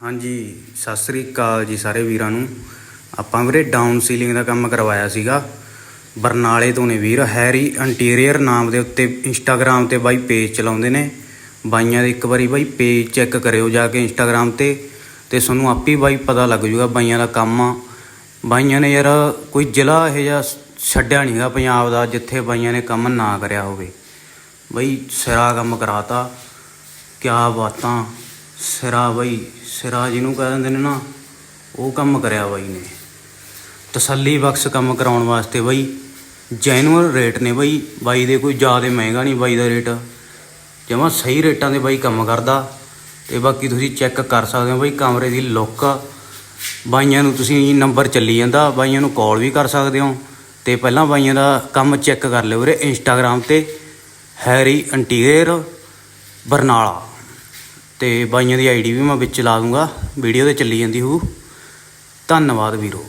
ਹਾਂਜੀ, ਸਤਿ ਸ੍ਰੀ ਅਕਾਲ ਜੀ ਸਾਰੇ ਵੀਰਾਂ ਨੂੰ। ਆਪਾਂ ਵੀਰੇ ਡਾਊਨ ਸੀਲਿੰਗ ਦਾ ਕੰਮ ਕਰਵਾਇਆ ਸੀਗਾ। ਬਰਨਾਲੇ ਤੋਂ ਨੇ ਵੀਰ ਹੈਰੀ ਇੰਟੀਰੀਅਰ ਨਾਮ ਦੇ ਉੱਤੇ ਇੰਸਟਾਗ੍ਰam ਤੇ ਬਾਈ ਪੇਜ ਚਲਾਉਂਦੇ ਨੇ। ਬਾਈਆਂ ਦੇ ਇੱਕ ਵਾਰੀ ਬਾਈ ਪੇਜ ਚੈੱਕ ਕਰਿਓ ਜਾ ਕੇ ਇੰਸਟਾਗ੍ਰam ਤੇ। ਤੇ ਤੁਹਾਨੂੰ ਆਪੇ ਹੀ ਬਾਈ ਪਤਾ ਲੱਗ ਜੂਗਾ ਬਾਈਆਂ ਦਾ ਕੰਮ। ਆ ਬਾਈਆਂ ਨੇ ਯਾਰ ਕੋਈ ਜ਼ਿਲ੍ਹਾ ਇਹ ਜਿਹਾ ਛੱਡਿਆ ਨਹੀਂਗਾ ਪੰਜਾਬ ਦਾ ਜਿੱਥੇ ਬਾਈਆਂ ਨੇ ਕੰਮ ਨਾ ਕਰਿਆ ਹੋਵੇ। ਬਈ ਸਿਰਾ ਕੰਮ ਕਰਾਤਾ। ਕਿਆ ਬਾਤਾਂ। ਸਿਰਾ ਬਈ, ਸਿਰਾ ਜਿਹਨੂੰ ਕਹਿ ਦਿੰਦੇ ਨੇ ਨਾ, ਉਹ ਕੰਮ ਕਰਿਆ ਬਾਈ ਨੇ। ਤਸੱਲੀ ਬਖਸ਼ ਕੰਮ ਕਰਾਉਣ ਵਾਸਤੇ ਬਈ ਜੈਨੂਅਲ ਰੇਟ ਨੇ ਬਈ। ਬਾਈ ਦੇ ਕੋਈ ਜ਼ਿਆਦਾ ਮਹਿੰਗਾ ਨਹੀਂ ਬਾਈ ਦਾ ਰੇਟ ਜਮਾਂ ਸਹੀ ਰੇਟਾਂ ਦੇ ਬਾਈ ਕੰਮ ਕਰਦਾ। ਤੇ ਬਾਕੀ ਤੁਸੀਂ ਚੈੱਕ ਕਰ ਸਕਦੇ ਹੋ ਬਈ ਕਮਰੇ ਦੀ ਲੁੱਕ ਬਾਈਆਂ ਨੂੰ ਤੁਸੀਂ ਨੰਬਰ ਚੱਲੀ ਜਾਂਦਾ, ਬਾਈਆਂ ਨੂੰ ਕਾਲ ਵੀ ਕਰ ਸਕਦੇ ਹੋ। ਤੇ ਪਹਿਲਾਂ ਬਾਈਆਂ ਦਾ ਕੰਮ ਚੈੱਕ ਕਰ ਲਿਓ ਵੀਰੇ ਇੰਸਟਾਗ੍ਰam ਤੇ ਹੈਰੀ ਇੰਟੀਰੀਅਰ ਬਰਨਾਲਾ। ਤੇ ਬਾਈਆਂ ਦੀ ਆਈਡੀ ਵੀ ਮੈਂ ਵਿੱਚ ਲਾ ਦੂੰਗਾ। ਵੀਡੀਓ ਤੇ ਚੱਲੀ ਜਾਂਦੀ ਹੋਊ। ਧੰਨਵਾਦ ਵੀਰੋ।